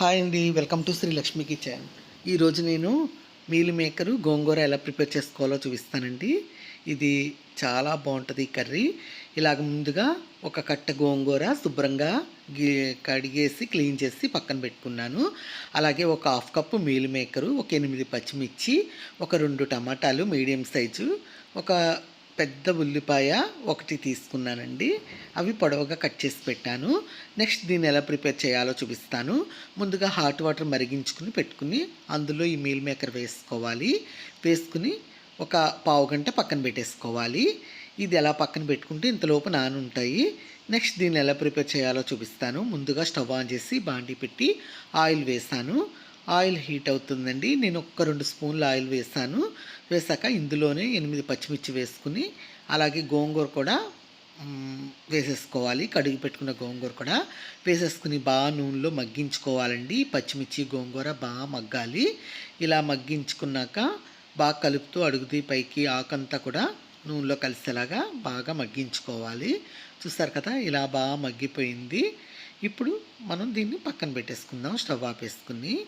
Hi అండి welcome to Shri Lakshmi kitchen ఈరోజు నేను మీల్ మేకరు గోంగూర ఎలా ప్రిపేర్ చేసుకోవాలో చూపిస్తానండి. ఇది చాలా బాగుంటుంది ఈ కర్రీ. ఇలాగ ముందుగా ఒక కట్ట గోంగూర శుభ్రంగా కడిగేసి క్లీన్ చేసి పక్కన పెట్టుకున్నాను. అలాగే ఒక హాఫ్ కప్పు మీల్ మేకరు ఒక ఎనిమిది పచ్చిమిర్చి ఒక రెండు టమాటాలు మీడియం సైజు ఒక పెద్ద ఉల్లిపాయ ఒకటి తీసుకున్నానండి. అవి పొడవుగా కట్ చేసి పెట్టాను. నెక్స్ట్ దీన్ని ఎలా ప్రిపేర్ చేయాలో చూపిస్తాను. ముందుగా హాట్ వాటర్ మరిగించుకుని పెట్టుకుని అందులో ఈ మీల్ మేకర్ వేసుకోవాలి. వేసుకుని ఒక పావు గంట పక్కన పెట్టేసుకోవాలి. ఇది ఎలా పక్కన పెట్టుకుంటే ఇంతలోపు నానుంటాయి. నెక్స్ట్ దీన్ని ఎలా ప్రిపేర్ చేయాలో చూపిస్తాను. ముందుగా స్టవ్ ఆన్ చేసి బాండీ పెట్టి ఆయిల్ వేసాను. ఆయిల్ హీట్ అవుతుందండి. నేను ఒక్క రెండు స్పూన్లు ఆయిల్ వేసాను. వేసాక ఇందులోనే ఎనిమిది పచ్చిమిర్చి వేసుకుని అలాగే గోంగూర కూడా వేసేసుకోవాలి. కడిగి పెట్టుకున్న గోంగూర కూడా వేసేసుకుని బాగా నూనెలో మగ్గించుకోవాలండి. పచ్చిమిర్చి గోంగూర బాగా మగ్గాలి. ఇలా మగ్గించుకున్నాక బాగా కలుపుతూ అడుగుది పైకి ఆకంతా కూడా నూనెలో కలిసేలాగా బాగా మగ్గించుకోవాలి. చూస్తారు కదా ఇలా బాగా మగ్గిపోయింది. ఇప్పుడు మనం దీన్ని పక్కన పెట్టేసుకుందాం స్టవ్ ఆపేసుకుని.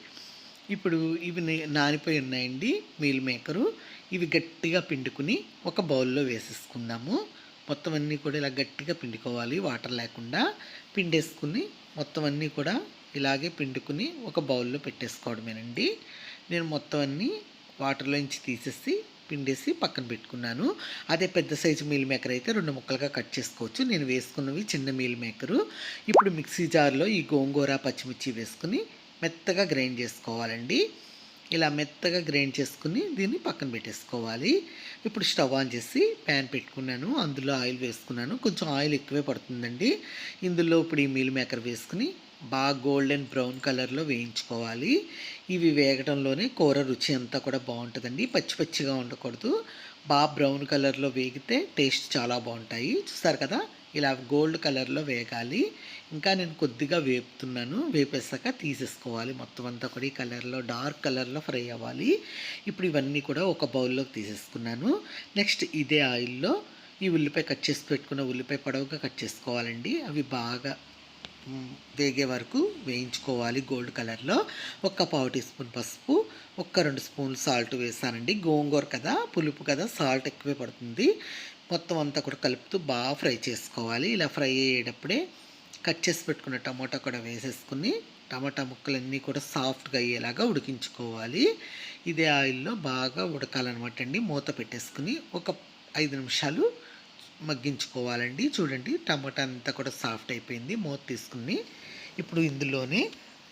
ఇప్పుడు ఇవి నానిపోయి ఉన్నాయండి మీల్ మేకరు. ఇవి గట్టిగా పిండుకుని ఒక బౌల్లో వేసేసుకుందాము. మొత్తం అన్నీ కూడా ఇలా గట్టిగా పిండుకోవాలి వాటర్ లేకుండా. పిండేసుకుని మొత్తం అన్నీ కూడా ఇలాగే పిండుకుని ఒక బౌల్లో పెట్టేసుకోవడమేనండి. నేను మొత్తం అన్నీ వాటర్లోంచి తీసేసి పిండేసి పక్కన పెట్టుకున్నాను. అదే పెద్ద సైజు మీల్ మేకర్ అయితే రెండు ముక్కలుగా కట్ చేసుకోవచ్చు. నేను వేసుకున్నవి చిన్న మీల్ మేకరు. ఇప్పుడు మిక్సీ జార్లో ఈ గోంగూర పచ్చిమిర్చి వేసుకుని మెత్తగా గ్రైండ్ చేసుకోవాలండి. ఇలా మెత్తగా గ్రైండ్ చేసుకుని దీన్ని పక్కన పెట్టేసుకోవాలి. ఇప్పుడు స్టవ్ ఆన్ చేసి ప్యాన్ పెట్టుకున్నాను. అందులో ఆయిల్ వేసుకున్నాను. కొంచెం ఆయిల్ ఎక్కువే పడుతుందండి. ఇందులో ఇప్పుడు ఈ మీల్ మేకర్ వేసుకుని బాగా గోల్డెన్ బ్రౌన్ కలర్లో వేయించుకోవాలి. ఇవి వేగడంలోనే కూర రుచి అంతా కూడా బాగుంటుందండి. పచ్చి పచ్చిగా ఉండకూడదు. బాగా బ్రౌన్ కలర్లో వేగితే టేస్ట్ చాలా బాగుంటాయి. చూస్తారు కదా? ఇలా గోల్డ్ కలర్లో వేగాలి ఇంకా నేను కొద్దిగా వేపుతున్నాను. వేపేసాక తీసేసుకోవాలి. మొత్తం అంతా కూడా ఈ కలర్లో డార్క్ కలర్లో ఫ్రై అవ్వాలి. ఇప్పుడు ఇవన్నీ కూడా ఒక బౌల్లోకి తీసేసుకున్నాను. నెక్స్ట్ ఇదే ఆయిల్లో ఈ ఉల్లిపాయ కట్ చేసి పెట్టుకున్న ఉల్లిపాయ పొడవుగా కట్ చేసుకోవాలండి. అవి బాగా వేగే వరకు వేయించుకోవాలి గోల్డ్ కలర్లో. ఒక్క పావు టీ స్పూన్ పసుపు ఒక్క రెండు స్పూన్లు సాల్ట్ వేసానండి. గోంగూర కదా పులుపు కదా సాల్ట్ ఎక్కువే పడుతుంది. మొత్తం అంతా కూడా కలుపుతూ బాగా ఫ్రై చేసుకోవాలి. ఇలా ఫ్రై అయ్యేటప్పుడే కట్ చేసి పెట్టుకున్న టమాటా కూడా వేసేసుకుని టమాటా ముక్కలన్నీ కూడా సాఫ్ట్గా అయ్యేలాగా ఉడికించుకోవాలి. ఇదే ఆయిల్లో బాగా ఉడకాలన్నమాట అండి. మూత పెట్టేసుకుని ఒక ఐదు నిమిషాలు మగ్గించుకోవాలండి. చూడండి టమాటా అంతా కూడా సాఫ్ట్ అయిపోయింది. మూత తీసుకుని ఇప్పుడు ఇందులోనే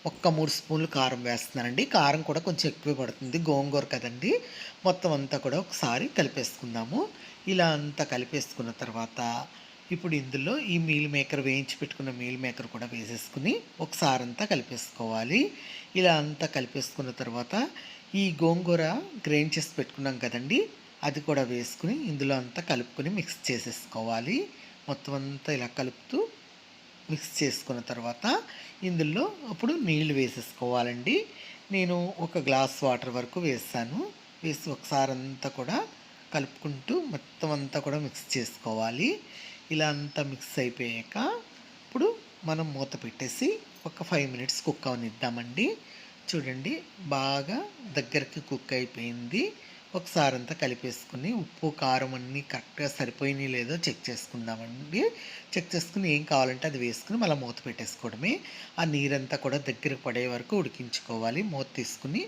ఒక్క మూడు స్పూన్లు కారం వేస్తున్నానండి. కారం కూడా కొంచెం ఎక్కువ పడుతుంది. గోంగూర కదండి. మొత్తం అంతా కూడా ఒకసారి కలిపేసుకుందాము. ఇలా అంతా కలిపేసుకున్న తర్వాత ఇప్పుడు ఇందులో ఈ మీల్ మేకర్ వేయించి పెట్టుకున్న మీల్ మేకర్ కూడా వేసేసుకుని ఒకసారి అంతా కలిపేసుకోవాలి. ఇలా అంతా కలిపేసుకున్న తర్వాత ఈ గోంగూర గ్రైండ్ చేసి పెట్టుకున్నాం కదండి. అది కూడా వేసుకుని ఇందులో అంతా కలుపుకొని మిక్స్ చేసేసుకోవాలి. మొత్తం అంతా ఇలా కలుపుతూ మిక్స్ చేసుకున్న తర్వాత ఇందులో అప్పుడు నీళ్ళు వేసేసుకోవాలండి. నేను ఒక గ్లాస్ వాటర్ వరకు వేసాను. వేసి ఒకసారి అంతా కూడా కలుపుకుంటూ మొత్తం అంతా కూడా మిక్స్ చేసుకోవాలి. ఇలా అంతా మిక్స్ అయిపోయాక ఇప్పుడు మనం మూత పెట్టేసి ఒక ఫైవ్ మినిట్స్ కుక్ అవనిద్దామండి. చూడండి బాగా దగ్గరికి కుక్ అయిపోయింది. ఒకసారి అంతా కలిపేసుకుని ఉప్పు కారం అన్నీ కరెక్ట్గా సరిపోయినాయి లేదో చెక్ చేసుకుందామండి. చెక్ చేసుకుని ఏం కావాలంటే అది వేసుకుని మళ్ళీ మూత పెట్టేసుకోవడమే. ఆ నీరంతా కూడా దగ్గరకు పడే వరకు ఉడికించుకోవాలి. మూత తీసుకుని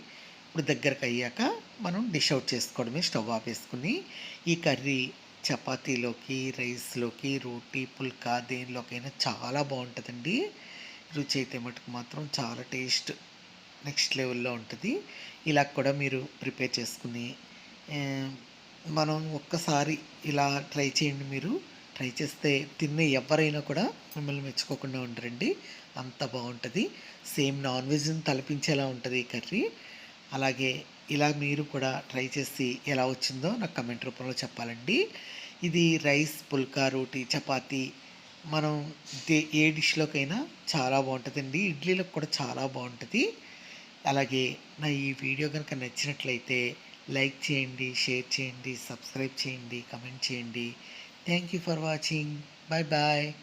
ఇప్పుడు దగ్గరకు అయ్యాక మనం డిష్ అవుట్ చేసుకోవడమే స్టవ్ ఆపేసుకుని ఈ కర్రీ చపాతీలోకి రైస్లోకి రోటీ పుల్కా దేనిలోకైనా చాలా బాగుంటుందండి. రుచి అయితే మటుకు మాత్రం చాలా టేస్ట్ నెక్స్ట్ లెవెల్లో ఉంటుంది. ఇలా కూడా మీరు ప్రిపేర్ చేసుకుని మనం ఒక్కసారి ఇలా ట్రై చేయండి మీరు. ట్రై చేస్తే తిన్న ఎవరైనా కూడా మిమ్మల్ని మెచ్చుకోకుండా ఉండరండి. అంత బాగుంటుంది. సేమ్ నాన్ వెజ్ని తలపించేలా ఉంటుంది ఈ కర్రీ. అలాగే ఇలా మీరు కూడా ట్రై చేసి ఎలా వచ్చిందో నాకు కమెంట్ రూపంలో చెప్పాలండి. ఇది రైస్ పుల్కా రోటీ చపాతి. మనం దే- ఏ డిష్లోకైనా చాలా బాగుంటుందండి. ఇడ్లీలకు కూడా చాలా బాగుంటుంది. అలాగే నా ఈ వీడియో కనుక నచ్చినట్లయితే లైక్ చేయండి షేర్ చేయండి సబ్స్క్రైబ్ చేయండి కమెంట్ చేయండి. Thank you for watching bye bye